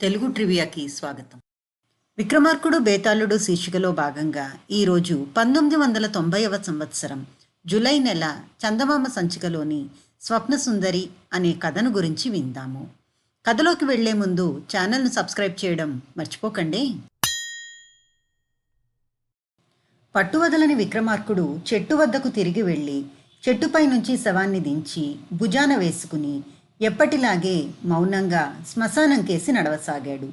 తెలుగు ట్రివియాకి స్వాగతం. విక్రమార్కుడు బేతాళుడు శీర్షికలో భాగంగా ఈరోజు పంతొమ్మిది వందల తొంభైవ సంవత్సరం జూలై నెల చందమామ సంచికలోని స్వప్న సుందరి అనే కథను గురించి విందాము. కథలోకి వెళ్ళే ముందు ఛానల్ను సబ్స్క్రైబ్ చేయడం మర్చిపోకండి. పట్టువదలని విక్రమార్కుడు చెట్టు వద్దకు తిరిగి వెళ్ళి చెట్టుపై నుంచి శవాన్ని దించి భుజాన వేసుకుని ఎప్పటిలాగే మౌనంగా శ్మశానం కేసి నడవసాగాడు.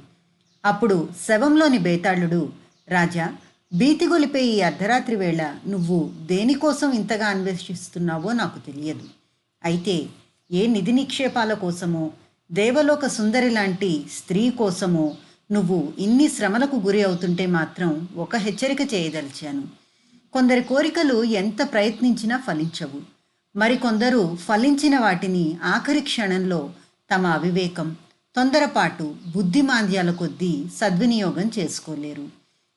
అప్పుడు శవంలోని బేతాళుడు రాజా భీతిగొలిపే ఈ అర్ధరాత్రి వేళ నువ్వు దేనికోసం ఇంతగా అన్వేషిస్తున్నావో నాకు తెలియదు. అయితే ఏ నిధి నిక్షేపాల కోసమో దేవలోక సుందరి లాంటి స్త్రీ కోసమో నువ్వు ఇన్ని శ్రమలకు గురి అవుతుంటే మాత్రం ఒక హెచ్చరిక చేయదలిచాను. కొందరి కోరికలు ఎంత ప్రయత్నించినా ఫలించవు. మరికొందరు ఫలించిన వాటిని ఆఖరి క్షణంలో తమ అవివేకం తొందరపాటు బుద్ధిమాంద్యాల కొద్దీ సద్వినియోగం చేసుకోలేరు.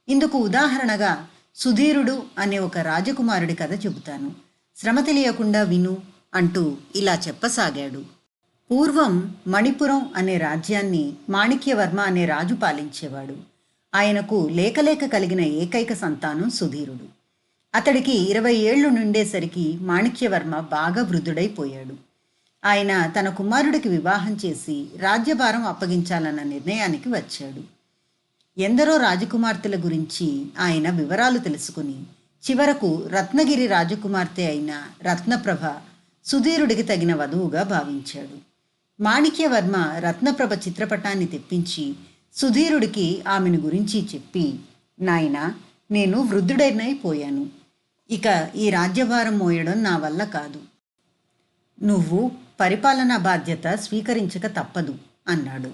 ఇందుకు ఉదాహరణగా సుధీరుడు అనే ఒక రాజకుమారుడి కథ చెబుతాను. శ్రమ తెలియకుండా విను అంటూ ఇలా చెప్పసాగాడు. పూర్వం మణిపురం అనే రాజ్యాన్ని మాణిక్యవర్మ అనే రాజు పాలించేవాడు. ఆయనకు లేకలేక కలిగిన ఏకైక సంతానం సుధీరుడు. అతడికి ఇరవై ఏళ్ళు నుండేసరికి మాణిక్యవర్మ బాగా వృద్ధుడైపోయాడు. ఆయన తన కుమారుడికి వివాహం చేసి రాజ్యభారం అప్పగించాలన్న నిర్ణయానికి వచ్చాడు. ఎందరో రాజకుమార్తెల గురించి ఆయన వివరాలు తెలుసుకుని చివరకు రత్నగిరి రాజకుమార్తె అయిన రత్నప్రభ సుధీరుడికి తగిన వధువుగా భావించాడు. మాణిక్యవర్మ రత్నప్రభ చిత్రపటాన్ని తెప్పించి సుధీరుడికి ఆమెను గురించి చెప్పి నాయన నేను వృద్ధుడైనైపోయాను. ఇక ఈ రాజ్యభారం మోయడం నా వల్ల కాదు. నువ్వు పరిపాలనా బాధ్యత స్వీకరించక తప్పదు అన్నాడు.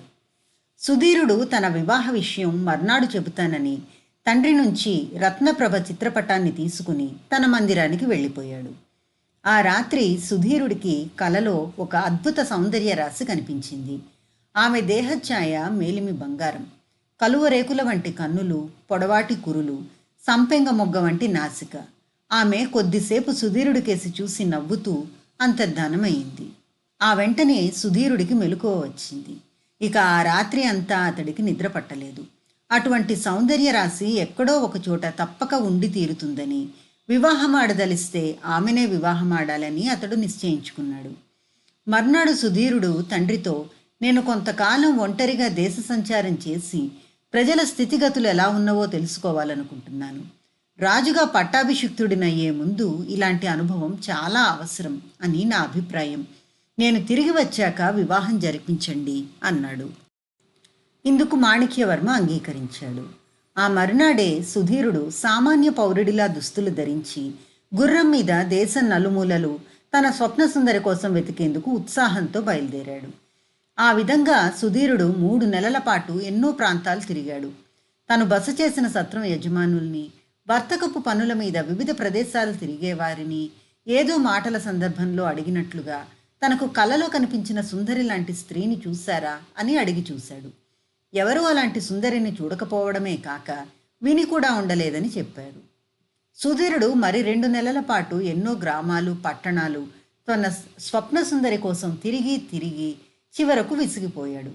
సుధీరుడు తన వివాహ విషయం మర్నాడు చెబుతానని తండ్రి నుంచి రత్నప్రభ చిత్రపటాన్ని తీసుకుని తన మందిరానికి వెళ్ళిపోయాడు. ఆ రాత్రి సుధీరుడికి కలలో ఒక అద్భుత సౌందర్య రాశి కనిపించింది. ఆమె దేహఛాయ మేలిమి బంగారం కలువ రేకుల వంటి కన్నులు పొడవాటి కురులు సంపెంగ మొగ్గ వంటి నాసిక ఆమె కొద్దిసేపు సుధీరుడి కేసి చూసి నవ్వుతూ అంతర్ధానమైంది ఆ వెంటనే సుధీరుడికి మెలకువ వచ్చింది. ఇక ఆ రాత్రి అంతా అతడికి నిద్ర పట్టలేదు. అటువంటి సౌందర్య రాశి ఎక్కడో ఒకచోట తప్పక ఉండి తీరుతుందని వివాహమాడదలిస్తే ఆమెనే వివాహమాడాలని అతడు నిశ్చయించుకున్నాడు. మర్నాడు సుధీరుడు తండ్రితో నేను కొంతకాలం ఒంటరిగా దేశ సంచారం చేసి ప్రజల స్థితిగతులు ఎలా ఉన్నవో తెలుసుకోవాలనుకుంటున్నాను. రాజుగా పట్టాభిషిక్తుడినయ్యే ముందు ఇలాంటి అనుభవం చాలా అవసరం అని నా అభిప్రాయం. నేను తిరిగి వచ్చాక వివాహం జరిపించండి అన్నాడు. ఇందుకు మాణిక్యవర్మ అంగీకరించాడు. ఆ మరునాడే సుధీరుడు సామాన్య పౌరుడిలా దుస్తులు ధరించి గుర్రం మీద దేశం నలుమూలలు తన స్వప్న సుందరి కోసం వెతికేందుకు ఉత్సాహంతో బయలుదేరాడు. ఆ విధంగా సుధీరుడు మూడు నెలల పాటు ఎన్నో ప్రాంతాలు తిరిగాడు. తను బస చేసిన సత్రం యజమానుల్ని వర్తకపు పనుల మీద వివిధ ప్రదేశాలు తిరిగేవారిని ఏదో మాటల సందర్భంలో అడిగినట్లుగా తనకు కలలో కనిపించిన సుందరి లాంటి స్త్రీని చూశారా అని అడిగి చూశాడు. ఎవరూ అలాంటి సుందరిని చూడకపోవడమే కాక విని కూడా ఉండలేదని చెప్పారు. సుధీరుడు మరి రెండు నెలల పాటు ఎన్నో గ్రామాలు పట్టణాలు తన స్వప్న సుందరి కోసం తిరిగి తిరిగి చివరకు విసిగిపోయాడు.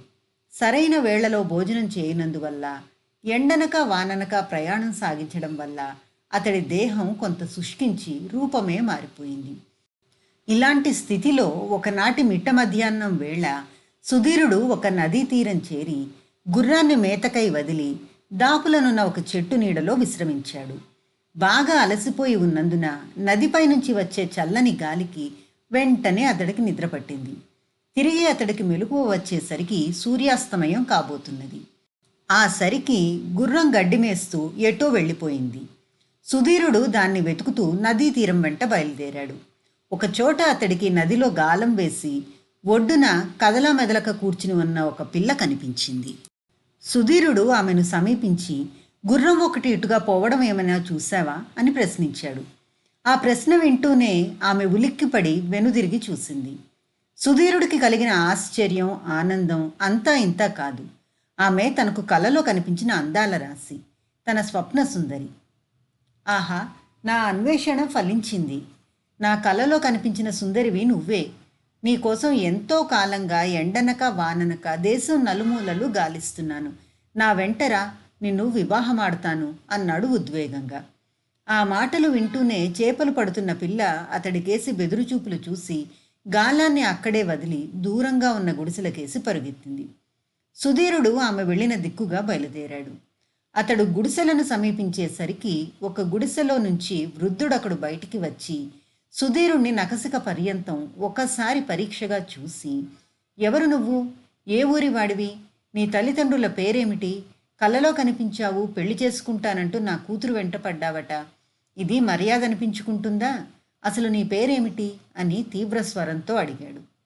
సరైన వేళలో భోజనం చేయనందువల్ల ఎండనక వాననక ప్రయాణం సాగించడం వల్ల అతడి దేహం కొంత శుష్కించి రూపమే మారిపోయింది. ఇలాంటి స్థితిలో ఒకనాటి మిట్ట మధ్యాహ్నం వేళ సుధీరుడు ఒక నదీ తీరం చేరి గుర్రాన్ని మేతకై వదిలి దాపులనున్న ఒక చెట్టు నీడలో విశ్రమించాడు. బాగా అలసిపోయి ఉన్నందున నదిపై నుంచి వచ్చే చల్లని గాలికి వెంటనే అతడికి నిద్రపట్టింది తిరిగి అతడికి మెలకువ వచ్చేసరికి సూర్యాస్తమయం కాబోతున్నది. ఆ సరికి గుర్రం గడ్డిమేస్తూ ఎటో వెళ్ళిపోయింది. సుధీరుడు దాన్ని వెతుకుతూ నదీ తీరం వెంట బయలుదేరాడు. ఒక చోట అతడికి నదిలో గాలం వేసి ఒడ్డున కదలా మెదలక కూర్చుని ఉన్న ఒక పిల్ల కనిపించింది. సుధీరుడు ఆమెను సమీపించి గుర్రం ఒకటి ఇటుగా పోవడం ఏమైనా చూసావా అని ప్రశ్నించాడు. ఆ ప్రశ్న వింటూనే ఆమె ఉలిక్కిపడి వెనుదిరిగి చూసింది. సుధీరుడికి కలిగిన ఆశ్చర్యం ఆనందం అంతా ఇంతా కాదు. ఆమె తనకు కలలో కనిపించిన అందాల రాశి తన స్వప్న సుందరి. ఆహా నా అన్వేషణ ఫలించింది. నా కలలో కనిపించిన సుందరివి నువ్వే. నీకోసం ఎంతో కాలంగా ఎండనక వాననక దేశం నలుమూలలు గాలిస్తున్నాను. నా వెంటరా నిన్ను వివాహమాడతాను అన్నాడు ఉద్వేగంగా. ఆ మాటలు వింటూనే చేపలు పడుతున్న పిల్ల అతడికేసి బెదురుచూపులు చూసి గాలాన్ని అక్కడే వదిలి దూరంగా ఉన్న గుడిసెలకేసి పరుగెత్తింది. సుధీరుడు ఆమె వెళ్ళిన దిక్కుగా బయలుదేరాడు. అతడు గుడిసెలను సమీపించేసరికి ఒక గుడిసెలో నుంచి వృద్ధుడొకడు బయటికి వచ్చి సుధీరుణ్ణి నకసిక పర్యంతం ఒకసారి పరీక్షగా చూసి ఎవరు నువ్వు? ఏ ఊరి వాడివి? నీ తల్లిదండ్రుల పేరేమిటి? కళ్ళలో కనిపించావు పెళ్ళి చేసుకుంటానంటూ నా కూతురు వెంట పడ్డావట. ఇది మర్యాద అనిపించుకుంటుందా అసలు నీ పేరేమిటి? అని తీవ్ర స్వరంతో అడిగాడు.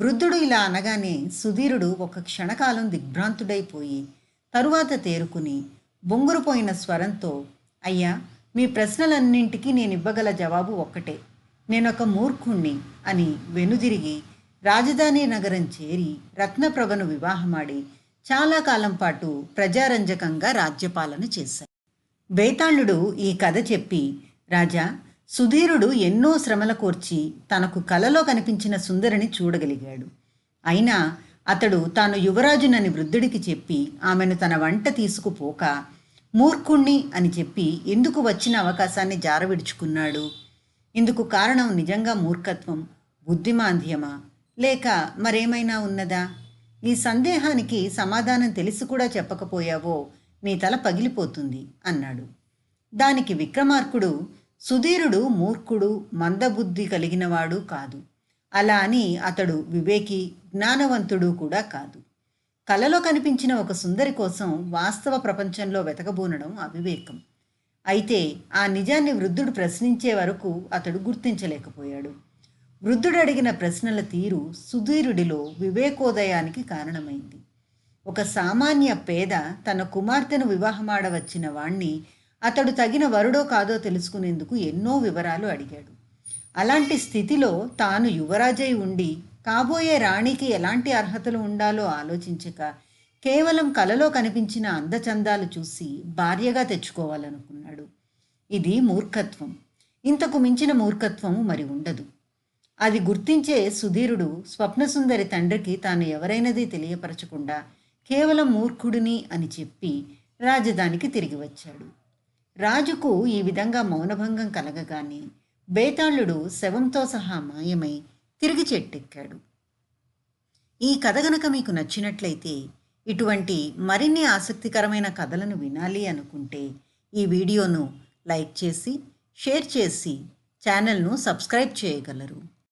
వృద్ధుడు ఇలా అనగానే సుధీరుడు ఒక క్షణకాలం దిగ్భ్రాంతుడైపోయి తరువాత తేరుకుని బొంగురుపోయిన స్వరంతో అయ్యా మీ ప్రశ్నలన్నింటికీ నేను ఇవ్వగల జవాబు ఒక్కటే. నేనొక మూర్ఖుణ్ణి అని వెనుదిరిగి రాజధాని నగరం చేరి రత్నప్రభను వివాహమాడి చాలా కాలం పాటు ప్రజారంజకంగా రాజ్యపాలన చేశాను బేతాళుడు ఈ కథ చెప్పి రాజా సుధీరుడు ఎన్నో శ్రమల కోర్చి తనకు కలలో కనిపించిన సుందరిని చూడగలిగాడు. అయినా అతడు తాను యువరాజునని వృద్ధుడికి చెప్పి ఆమెను తన వంట తీసుకుపోక మూర్ఖుణ్ణి అని చెప్పి ఎందుకు వచ్చిన అవకాశాన్ని జారవిడుచుకున్నాడు? ఇందుకు కారణం నిజంగా మూర్ఖత్వం బుద్ధిమాంద్యమా? లేక మరేమైనా ఉన్నదా? ఈ సందేహానికి సమాధానం తెలిసి కూడా చెప్పకపోయావో నీ తల పగిలిపోతుంది అన్నాడు. దానికి విక్రమార్కుడు సుధీరుడు మూర్ఖుడు మందబుద్ధి కలిగినవాడు కాదు. అలా అని అతడు వివేకి జ్ఞానవంతుడు కూడా కాదు. కలలో కనిపించిన ఒక సుందరి కోసం వాస్తవ ప్రపంచంలో వెతకబూనడం అవివేకం. అయితే ఆ నిజాన్ని వృద్ధుడు ప్రశ్నించే వరకు అతడు గుర్తించలేకపోయాడు. వృద్ధుడు అడిగిన ప్రశ్నల తీరు సుధీరుడిలో వివేకోదయానికి కారణమైంది. ఒక సామాన్య పేద తన కుమార్తెను వివాహమాడవచ్చిన వాణ్ణి అతడు తగిన వరుడో కాదో తెలుసుకునేందుకు ఎన్నో వివరాలు అడిగాడు. అలాంటి స్థితిలో తాను యువరాజై ఉండి కాబోయే రాణికి ఎలాంటి అర్హతలు ఉండాలో ఆలోచించక కేవలం కలలో కనిపించిన అందచందాలు చూసి భార్యగా తెచ్చుకోవాలనుకున్నాడు. ఇది మూర్ఖత్వం. ఇంతకు మించిన మూర్ఖత్వం మరి ఉండదు. అది గుర్తించే సుధీరుడు స్వప్నసుందరి తండ్రికి తాను ఎవరైనది తెలియపరచకుండా కేవలం మూర్ఖుడిని అని చెప్పి రాజధానికి తిరిగి వచ్చాడు. రాజుకు ఈ విధంగా మౌనభంగం కలగగానే బేతాళుడు శవంతో సహా మాయమై తిరిగి చెట్టెక్కాడు. ఈ కథ గనక మీకు నచ్చినట్లయితే ఇటువంటి మరిన్ని ఆసక్తికరమైన కథలను వినాలి అనుకుంటే ఈ వీడియోను లైక్ చేసి షేర్ చేసి ఛానల్ను సబ్స్క్రైబ్ చేయగలరు.